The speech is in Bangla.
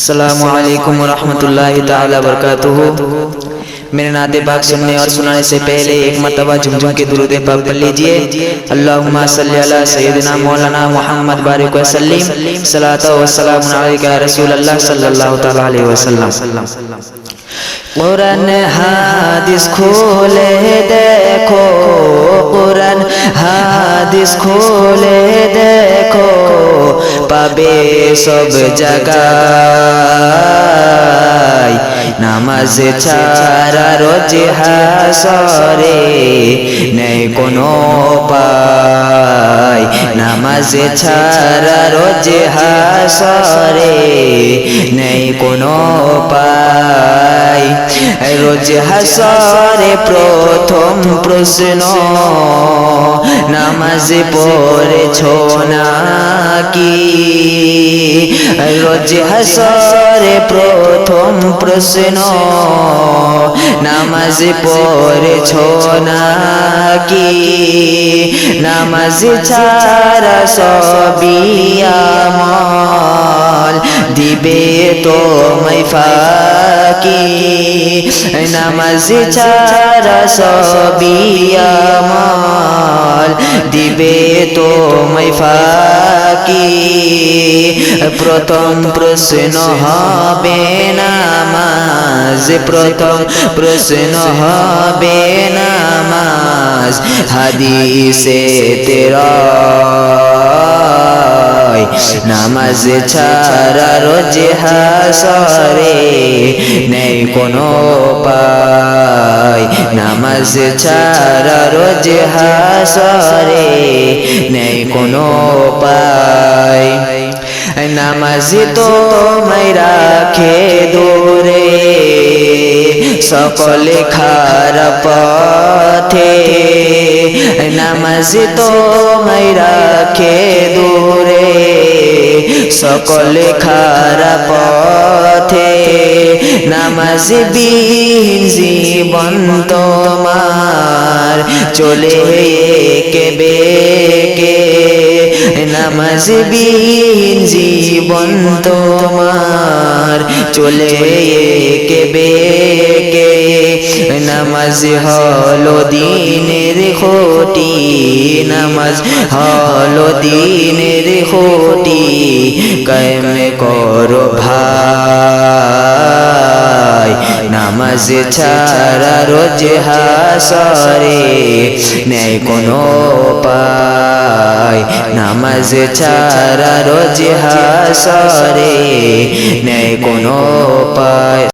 السلام علیکم ورحمت اللہ تعالی وبرکاتہ۔ میرے نادے پاک سننے اور سنانے سے پہلے ایک مرتبہ جمجم کے درود پاک پڑھ لیجیے۔ اللہم صلی اللہ سیدنا مولانا محمد بارک و سلیم وسلم۔ صلاة و سلام علیکہ رسول اللہ صلی اللہ علیہ وسلم۔ قرآن حادث کھولے دیکھو۔ হাদিস খুলে দেখো পাবে সব জায়গায় নামাজ ছাড়া রোজ হাসরে নেই কোনো পায় নামাজ ছাড়া রোজ হাসরে নেই কোনো পায় রোজ হাসরে প্রথম প্রশ্ন, নামাজ পড়েছ নাকি? রোজ হাসরে প্রথম প্রশ্ন নামাজ পড়েছ নাকি? নামাজ ছাড়া সবই আমল। দিবে তোমায় ফাঁকি। নামাজ ছাড়া সবই আমল। দিবে তোমায় ফাঁকি। প্রথম প্রশ্ন হবে নামাজ প্রথম প্রশ্ন হবে নামাজ, হাদিসে তেরা নামাজ ছাড়া রোজ হাসরে নেই কোনো পায় নামাজ ছাড়া রোজ হাসরে নেই কোনো পায় নামাজ তো রাখে দূরে। সকলে খারাপ পথে। নামাজ তো রাখে দূরে। সকলে খারাপ পথে। নামাজ বিহীন জীবন তোমার। চলে কে বেকে। নামাজ বিহীন জীবন তোমার চলে কে বেকে। নামাজ হলো দিনের খোটি, নামাজ হলো দিনের খোটি। কায়েম করো ভাই। নামাজ ছাড়া রোজ হাসরে নেই কোনো পায় নামাজ ছাড়া রোজ হাসরে নেই কোনো পায়